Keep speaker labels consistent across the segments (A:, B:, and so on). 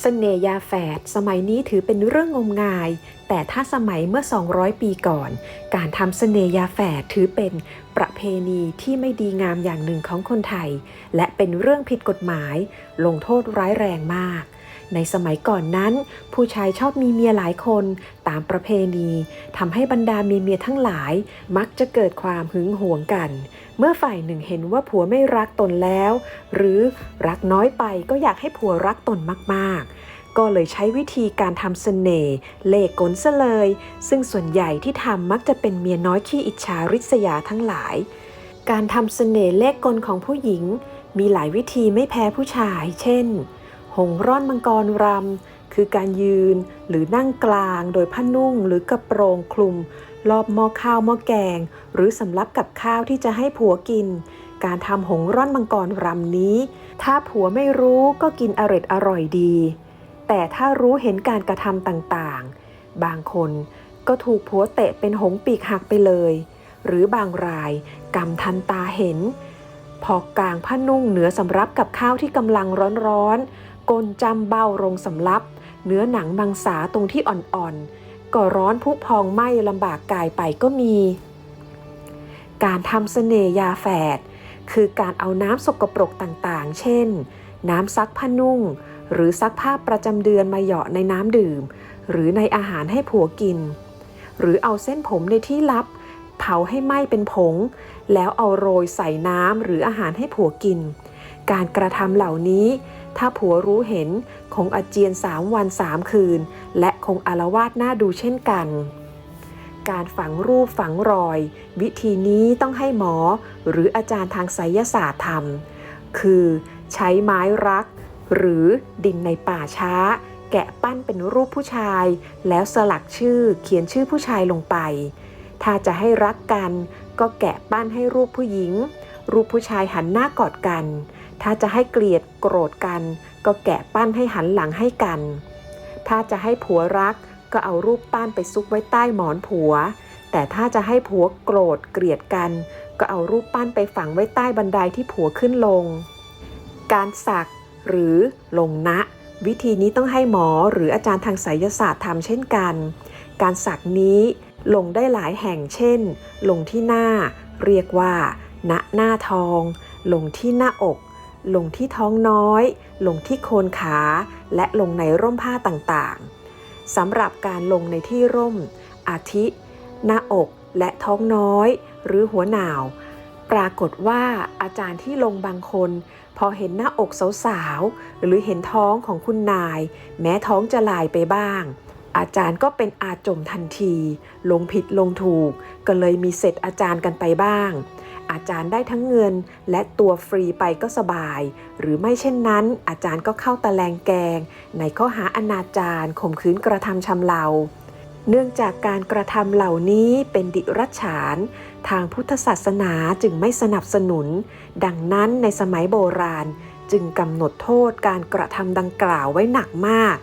A: เสน่ยาแฝดสมัยนี้ถือเป็นเรื่องงมงาย แต่ถ้าสมัยเมื่อ 200 ปีก่อน การทำเสน่ยาแฝดถือเป็นประเพณีที่ไม่ดีงามอย่างหนึ่งของคนไทย และเป็นเรื่องผิดกฎหมาย ลงโทษร้ายแรงมาก ในสมัยก่อนนั้น ผู้ชายชอบมีเมียหลายคนตามประเพณีทำให้บรรดามีเมียทั้งหลาย มักจะเกิดความหึงหวงกัน เมื่อฝ่ายหนึ่งเห็นว่าผัวไม่รักตนแล้ว หรือรักน้อยไปก็อยากให้ผัวรักตนมากๆก็เลยใช้วิธีการทำเสน่ห์เล่กลซะเลย ซึ่งส่วนใหญ่ที่ทำมักจะเป็นเมียน้อยขี้อิจฉาริษยาทั้งหลาย การทำเสน่ห์เล่กลของผู้หญิง มีหลายวิธีไม่แพ้ผู้ชาย เช่น หงร่อนมังกรรำ คือการยืนหรือนั่งกลางโดยผ้านุ่งหรือกระโปรงคลุม รอบหม้อข้าวหม้อแกง หรือสำรับกับข้าวที่จะให้ผัวกิน การทำหงร่อนมังกรรำนี้ ถ้าผัวไม่รู้ก็กินอร็ดอร่อยดี แต่ถ้ารู้เห็นการกระทำต่างๆ บางคนก็ถูกผัวเตะเป็นหงปีกหักไปเลย หรือบางรายกำทันตาเห็น พอกลางผ้านุ่งเหนือสำรับกับข้าวที่กำลังร้อนๆ กลจำเบ้ารงสำรับ เนื้อหนังบางสาตรงที่อ่อนๆ ก็ร้อนพุพองไหม้ลำบากกายไปก็มี การทำเสน่ยาแฝด คือการเอาน้ำสกปรกต่างๆ เช่น น้ำซักผ้านุ่ง หรือซักผ้าประจำเดือนมาเหยาะในน้ำดื่ม หรือในอาหารให้ผัวกิน หรือเอาเส้นผมในที่ลับ เผาให้ไหม้เป็นผง แล้วเอาโรยใส่น้ำหรืออาหารให้ผัวกิน การกระทำเหล่านี้ ถ้าผัวรู้เห็นคงอาเจียนสามวันสามคืน และคงอารวาสหน้าดูเช่นกัน การฝังรูปฝังรอย วิธีนี้ต้องให้หมอ หรืออาจารย์ทางไสยศาสตร์ทำคือใช้ไม้รัก หรือดินในป่าช้า แกะปั้นเป็นรูปผู้ชาย แล้วสลักชื่อเขียนชื่อผู้ชายลงไป ถ้าจะให้รักกัน ก็แกะปั้นให้รูปผู้หญิงรูปผู้ชายหันหน้ากอดกัน ถ้าจะให้เกลียดโกรธกัน ก็แกะปั้นให้หันหลังให้กัน ถ้าจะให้ผัวรักก็เอารูปปั้นไปซุกไว้ใต้หมอนผัว แต่ถ้าจะให้ผัวโกรธเกลียดกัน ก็เอารูปปั้นไปฝังไว้ใต้บันไดที่ผัวขึ้นลง การสักหรือลงนะ วิธีนี้ต้องให้หมอหรืออาจารย์ทางไสยศาสตร์ทำเช่นกัน การสักนี้ลงได้หลายแห่งเช่น ลงที่หน้า เรียกว่า ณหน้าทอง ลงที่หน้าอก ลงที่ท้องน้อย ลงที่โคนขา และลงในร่มผ้าต่างๆสำหรับการลงในที่ร่ม อาทิ หน้าอกและท้องน้อย หรือหัวหนาว ปรากฏว่าอาจารย์ที่ลงบางคน พอเห็นหน้าอกสาวๆ หรือเห็นท้องของคุณนาย แม้ท้องจะลายไปบ้าง อาจารย์ก็เป็นอาจมทันที ลงผิดลงถูก ก็เลยมีเสร็จอาจารย์กันไปบ้าง อาจารย์ได้ทั้งเงิน และตัวฟรีไปก็สบาย หรือไม่เช่นนั้น อาจารย์ก็เข้าตะแลงแกง ในข้อหาอนาจารข่มขืนกระทำชำเรา เนื่องจากการกระทำเหล่านี้เป็นดิรัจฉาน ทางพุทธศาสนาจึงไม่สนับสนุน ดังนั้นในสมัยโบราณจึงกำหนดโทษการกระทำดังกล่าวไว้หนักมาก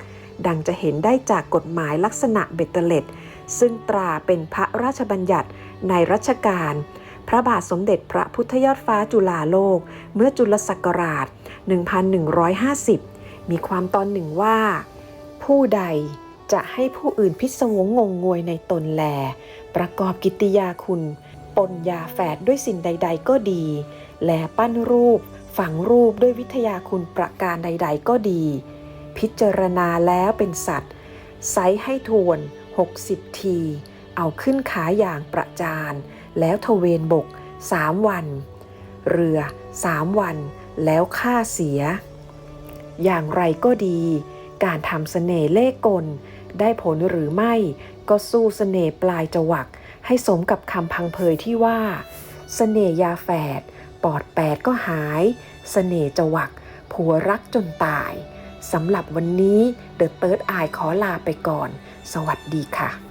A: ดังจะเห็นได้จากกฎหมายลักษณะเบ็ดเตล็ดซึ่งตราเป็นพระราชบัญญัติในรัชกาล พระบาทสมเด็จพระพุทธยอดฟ้าจุฬาโลก เมื่อจุลศักราช 1150 มีความตอนหนึ่งว่า ผู้ใดจะให้ผู้อื่นพิศวงงงงวยในตนแล ประกอบกิตติยาคุณปนยาแฝดด้วยสิ่งใด ๆ ก็ดี แลปั้นรูป ฝังรูปด้วยวิทยาคุณประการใด ๆ ก็ดี พิจารณาแล้วเป็นสัตว์ไซให้ทวน 60 ที เอาขึ้นขาอย่างประจาน แล้วทเวนบกสามวัน เรือสามวัน แล้วฆ่าเสีย อย่างไรก็ดี การทำเสน่ห์เล่กล ได้ผลหรือไม่ ก็สู้เสน่ห์ปลายจวัก ให้สมกับคำพังเพยที่ว่าเสน่ยาแฝด ปอดแปดก็หายเสน่จวัก ผัวรักจนตาย สำหรับวันนี้เดอะเติร์ดอายขอลาไปก่อน สวัสดีค่ะ